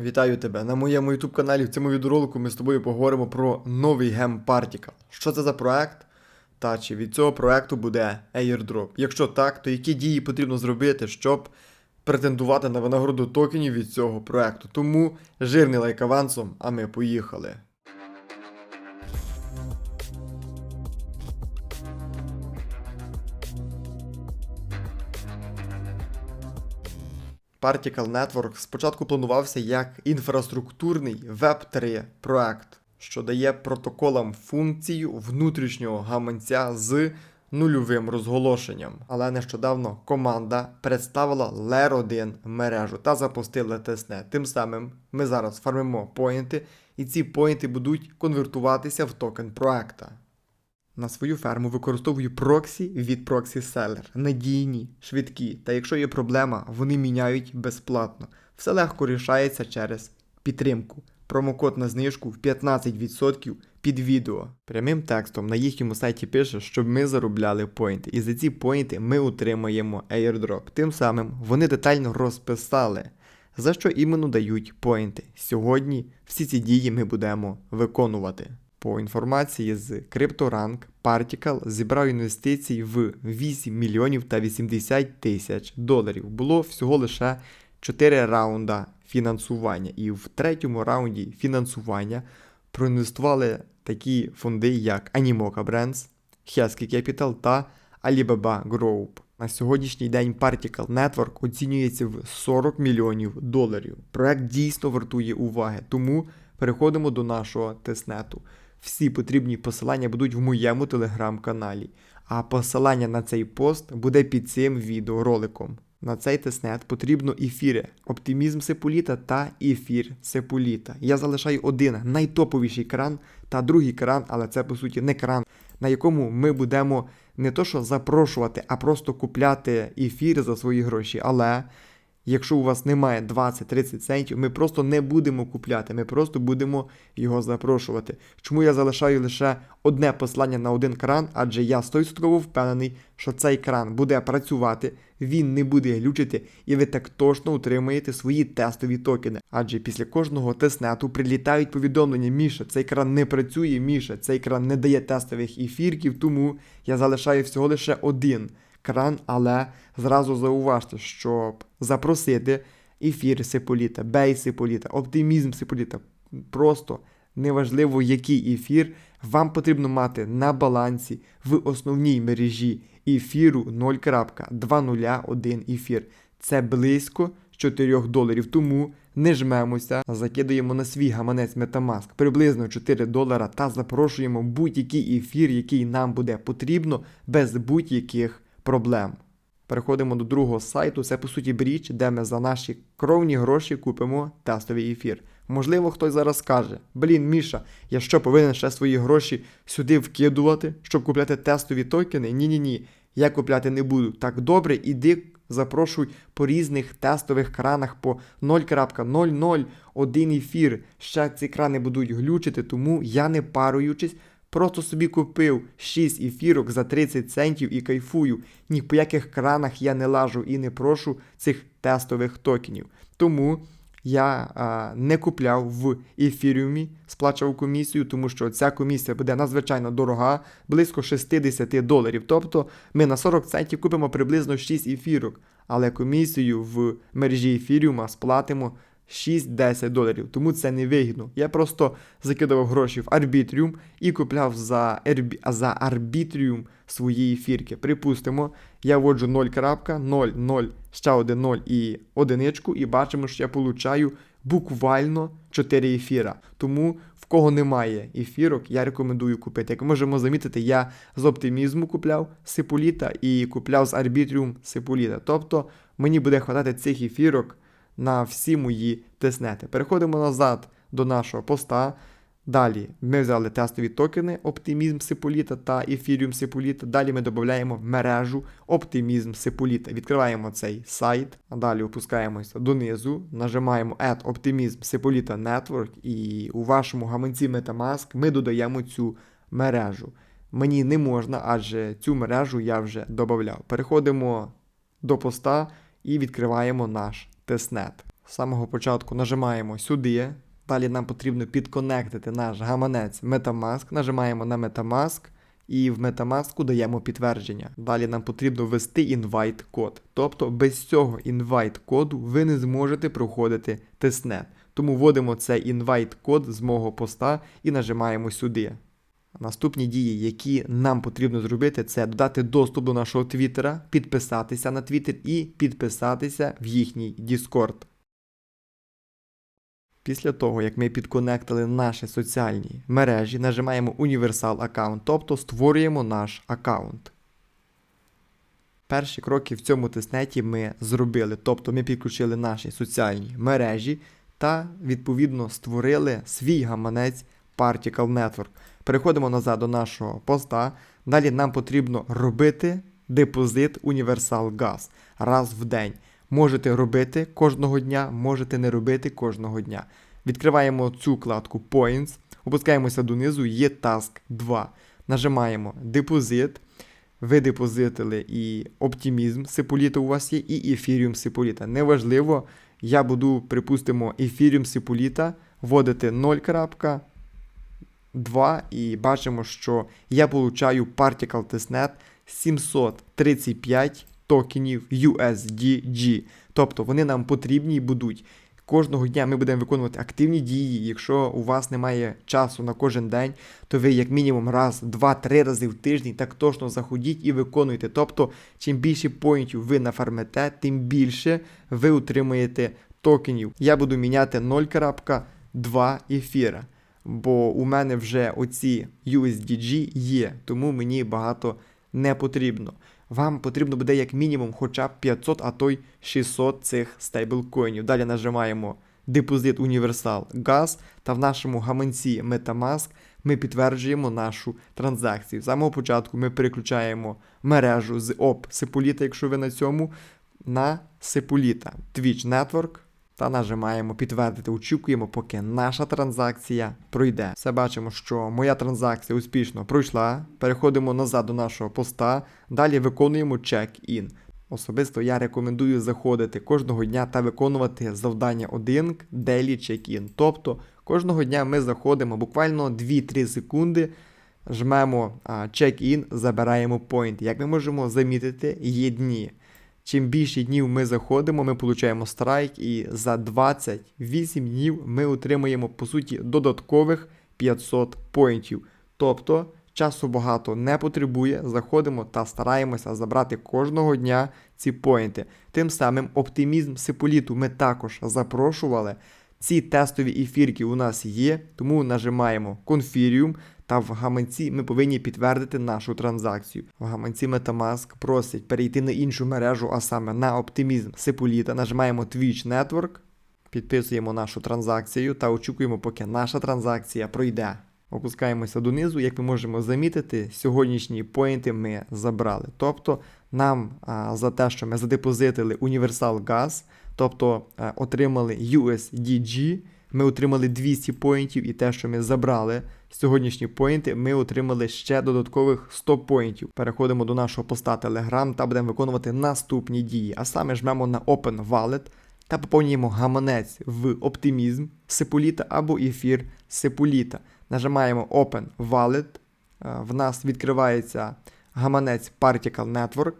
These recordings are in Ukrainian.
Вітаю тебе на моєму YouTube каналі. В цьому відеоролику ми з тобою поговоримо про новий гем Particle. Що це за проект? Та чи від цього проекту буде airdrop? Якщо так, то які дії потрібно зробити, щоб претендувати на винагороду токенів від цього проекту? Тому жирний лайк авансом, а ми поїхали. Particle Network спочатку планувався як інфраструктурний Web3 проект, що дає протоколам функцію внутрішнього гаманця з нульовим розголошенням. Але нещодавно команда представила Layer 1 мережу та запустила тестнет. Тим самим ми зараз фармимо поінти, і ці поінти будуть конвертуватися в токен проекта. На свою ферму використовую проксі від Proxy Seller. Надійні, швидкі, та якщо є проблема, вони міняють безплатно. Все легко рішається через підтримку. Промокод на знижку в 15% під відео. Прямим текстом на їхньому сайті пише, щоб ми заробляли поінти. І за ці поінти ми отримаємо airdrop. Тим самим вони детально розписали, за що іменно дають поінти. Сьогодні всі ці дії ми будемо виконувати. По інформації з CryptoRank, Particle зібрав інвестицій в 8 мільйонів та 80 тисяч доларів. Було всього лише 4 раунда фінансування. І в третьому раунді фінансування проінвестували такі фонди, як Animoca Brands, Husky Capital та Alibaba Group. На сьогоднішній день Particle Network оцінюється в 40 мільйонів доларів. Проект дійсно вартує уваги, тому переходимо до нашого тестнету. Всі потрібні посилання будуть в моєму телеграм-каналі, а посилання на цей пост буде під цим відеороликом. На цей тестнет потрібно ефіри, оптимізм Сеполіта та ефір Сеполіта. Я залишаю один найтоповіший кран та другий кран, але це по суті не кран, на якому ми будемо не то що запрошувати, а просто купляти ефір за свої гроші. Але Якщо у вас немає 20-30 центів, ми просто не будемо купляти, ми просто будемо його запрошувати. Чому я залишаю лише одне послання на один кран, адже я 100% впевнений, що цей кран буде працювати, він не буде глючити, і ви так точно утримаєте свої тестові токени. Адже після кожного тестнету прилітають повідомлення: Міша, цей кран не працює, Міша, цей кран не дає тестових ефірків, тому я залишаю всього лише один кран, але зразу зауважте, щоб запросити ефір Сиполіта, бей Сиполіта, оптимізм Сиполіта. Просто неважливо, який ефір, вам потрібно мати на балансі в основній мережі ефіру 0.201 ефір. Це близько 4 доларів. Тому не жмемося, закидуємо на свій гаманець Metamask приблизно 4 долара та запрошуємо будь-який ефір, який нам буде потрібно, без будь-яких проблем. Переходимо до другого сайту. Це по суті бріч, де ми за наші кровні гроші купимо тестовий ефір. Можливо, хтось зараз скаже: Блін, Міша, я що повинен ще свої гроші сюди вкидувати, щоб купляти тестові токени? Ні-ні ні. Я купляти не буду. Так добре, іди запрошуй по різних тестових кранах по 0.001 ефір. Ще ці крани будуть глючити, тому я не паруючись. Просто собі купив 6 ефірок за 30 центів і кайфую. Ні по яких кранах я не лажу і не прошу цих тестових токенів. Тому я а, не купляв в ефіріумі, сплачував комісію, тому що ця комісія буде надзвичайно дорога, близько 60 доларів. Тобто ми на 40 центів купимо приблизно 6 ефірок, але комісію в мережі ефіріума сплатимо 6-10 доларів, тому це не вигідно. Я просто закидував гроші в арбітріум і купляв за ербі... за арбітріум свої ефірки. Припустимо, я вводжу 0.00, ще один 0 і одиничку, і бачимо, що я получаю буквально 4 ефіра. Тому в кого немає ефірок, я рекомендую купити. Як можемо замітити, я з оптимізму купляв Сиполіта і купляв з арбітріум Сиполіта. Тобто мені буде хватати цих ефірок на всі мої тестнети. Переходимо назад до нашого поста. Далі ми взяли тестові токени Оптимізм Сиполіта та Ethereum Сиполіта. Далі ми додаємо мережу Оптимізм Сиполіта. Відкриваємо цей сайт, а далі опускаємося донизу, нажимаємо Add Optimism Сиполіта Network, і у вашому гаманці Metamask ми додаємо цю мережу. Мені не можна, адже цю мережу я вже додав. Переходимо до поста і відкриваємо наш тестнет. З самого початку нажимаємо сюди. Далі нам потрібно підконектити наш гаманець Metamask. Нажимаємо на Metamask і в Metamask даємо підтвердження. Далі нам потрібно ввести invite код. Тобто без цього invite коду ви не зможете проходити тестнет. Тому вводимо цей invite код з мого поста і нажимаємо сюди. Наступні дії, які нам потрібно зробити, це додати доступ до нашого твіттера, підписатися на твіттер і підписатися в їхній Discord. Після того, як ми підконектили наші соціальні мережі, нажимаємо Універсал аккаунт, тобто створюємо наш аккаунт. Перші кроки в цьому тестнеті ми зробили, тобто ми підключили наші соціальні мережі та відповідно створили свій гаманець Particle Network. Переходимо назад до нашого поста. Далі нам потрібно робити депозит Універсал Газ раз в день. Можете робити кожного дня, можете не робити кожного дня. Відкриваємо цю вкладку Points, опускаємося донизу, є Task 2. Нажимаємо депозит. Ви депозитили і оптимізм Сиполіта у вас є, і ефіріум Сиполіта. Неважливо, я буду, припустимо, ефіріум Сиполіта вводити 0.2 і бачимо, що я получаю Particle Testnet 735 токенів USDG. Тобто вони нам потрібні і будуть. Кожного дня ми будемо виконувати активні дії. Якщо у вас немає часу на кожен день, то ви як мінімум раз, два-три рази в тиждень так точно заходіть і виконуйте. Тобто, чим більше поінтів ви нафармите, тим більше ви отримаєте токенів. Я буду міняти 0.2 ефіра, бо у мене вже оці USDG є, тому мені багато не потрібно вам потрібно буде як мінімум хоча б 500, а то й 600 цих стейблкоїнів. Далі нажимаємо депозит Універсал Газ та в нашому гаманці Metamask ми підтверджуємо нашу транзакцію. З самого початку ми переключаємо мережу з ОП Сиполіта, якщо ви на цьому, на Сиполіта Twitch Network та нажимаємо підтвердити. Очікуємо, поки наша транзакція пройде. Все бачимо, що моя транзакція успішно пройшла. Переходимо назад до нашого поста. Далі виконуємо чек-ін. Особисто я рекомендую заходити кожного дня та виконувати завдання 1 Daily Check-in. Тобто кожного дня ми заходимо буквально 2-3 секунди. Жмемо чек-ін, забираємо point. Як ми можемо замітити, є дні. Чим більше днів ми заходимо, ми отримуємо страйк, і за 28 днів ми отримуємо, по суті, додаткових 500 поінтів. Тобто часу багато не потребує, заходимо та стараємося забрати кожного дня ці поінти. Тим самим оптимізм Сиполіту ми також запрошували. Ці тестові ефірки у нас є, тому нажимаємо Confirium, та в гаманці ми повинні підтвердити нашу транзакцію. В гаманці Metamask просить перейти на іншу мережу, а саме на оптимізм Сиполіта. Нажимаємо Twitch Network, підписуємо нашу транзакцію та очікуємо, поки наша транзакція пройде. Опускаємося донизу, як ми можемо замітити, сьогоднішні поінти ми забрали. Тобто нам а, за те, що ми задепозитили Універсал Газ, тобто отримали USDG, ми отримали 200 поінтів, і те, що ми забрали сьогоднішні поінти, ми отримали ще додаткових 100 поінтів. Переходимо до нашого поста Telegram та будемо виконувати наступні дії. А саме жмемо на Open Wallet та поповнюємо гаманець в оптимізм Сиполіта або ефір Сиполіта. Нажимаємо Open Wallet. В нас відкривається гаманець Particle Network.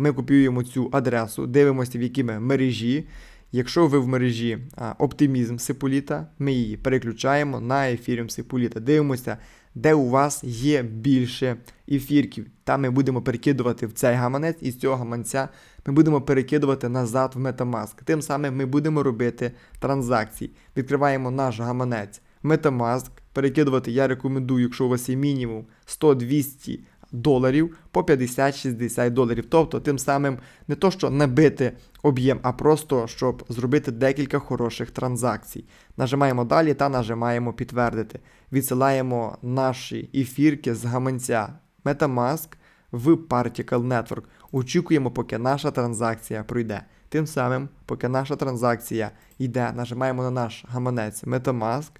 Ми копіюємо цю адресу, дивимося, в якій мережі. Якщо ви в мережі оптимізм Сиполіта, ми її переключаємо на ефіріум Сиполіта. Дивимося, де у вас є більше ефірків. Там ми будемо перекидувати в цей гаманець, і з цього гаманця ми будемо перекидувати назад в Metamask. Тим самим ми будемо робити транзакції. Відкриваємо наш гаманець Metamask. Перекидувати я рекомендую, якщо у вас є мінімум 100-200 доларів по 50-60 доларів. Тобто, тим самим не то, що набити об'єм, а просто щоб зробити декілька хороших транзакцій. Нажимаємо далі та нажимаємо підтвердити. Відсилаємо наші ефірки з гаманця Metamask в Particle Network. Очікуємо, поки наша транзакція пройде. Тим самим, поки наша транзакція йде, нажимаємо на наш гаманець Metamask,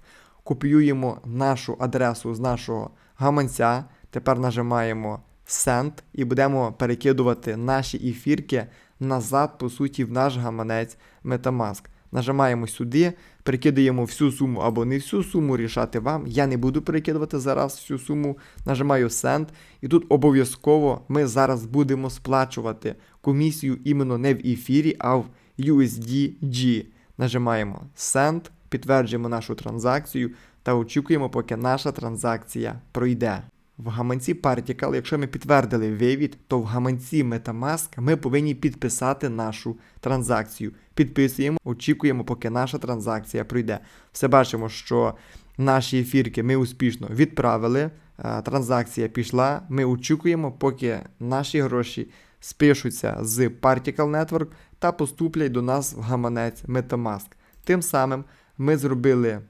копіюємо нашу адресу з нашого гаманця. Тепер нажимаємо Send і будемо перекидувати наші ефірки назад, по суті, в наш гаманець Metamask. Нажимаємо сюди, перекидаємо всю суму або не всю суму, рішати вам. Я не буду перекидувати зараз всю суму. Нажимаю Send. І тут обов'язково ми зараз будемо сплачувати комісію іменно не в ефірі, а в USDG. Нажимаємо Send, підтверджуємо нашу транзакцію та очікуємо, поки наша транзакція пройде. В гаманці Particle, якщо ми підтвердили вивід, то в гаманці Metamask ми повинні підписати нашу транзакцію. Підписуємо, очікуємо, поки наша транзакція пройде. Все бачимо, що наші ефірки ми успішно відправили. е, Транзакція пішла. Ми очікуємо, поки наші гроші спишуться з Particle Network та поступлять до нас в гаманець Metamask. Тим самим ми зробили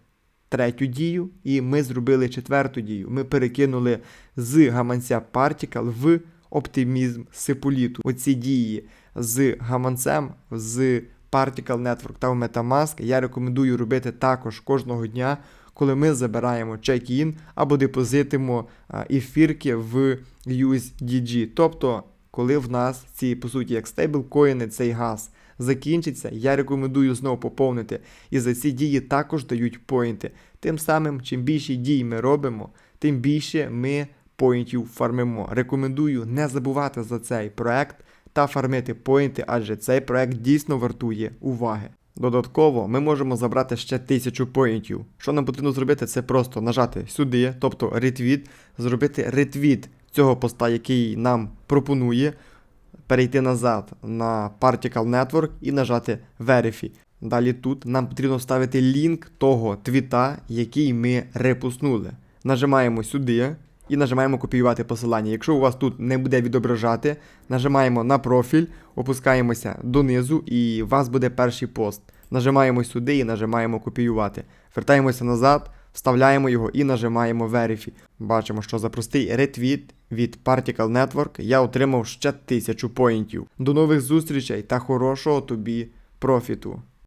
третю дію, і ми зробили четверту дію. Ми перекинули з гаманця Particle в оптимізм Сиполіту. Оці дії з гаманцем, з Particle Network та в Metamask я рекомендую робити також кожного дня, коли ми забираємо чек-ін або депозитимо ефірки в USDG. Тобто, коли в нас ці, по суті, як стейблкоїни, цей газ закінчиться, я рекомендую знову поповнити. І за ці дії також дають поінти. Тим самим, чим більше дій ми робимо, тим більше ми поінтів фармимо. Рекомендую не забувати за цей проект та фармити поінти, адже цей проект дійсно вартує уваги. Додатково ми можемо забрати ще 1000 поінтів. Що нам потрібно зробити, це просто нажати сюди, тобто ретвіт, зробити ретвіт цього поста, який нам пропонує, перейти назад на Particle Network і нажати Verify. Далі тут нам потрібно вставити лінк того твіта, який ми репостнули. Нажимаємо сюди і нажимаємо копіювати посилання. Якщо у вас тут не буде відображати, нажимаємо на профіль, опускаємося донизу і у вас буде перший пост. Нажимаємо сюди і нажимаємо копіювати. Вертаємося назад, вставляємо його і нажимаємо Verify. Бачимо, що за простий ретвіт від Particle Network я отримав ще 1000 поінтів. До нових зустрічей та хорошого тобі профіту!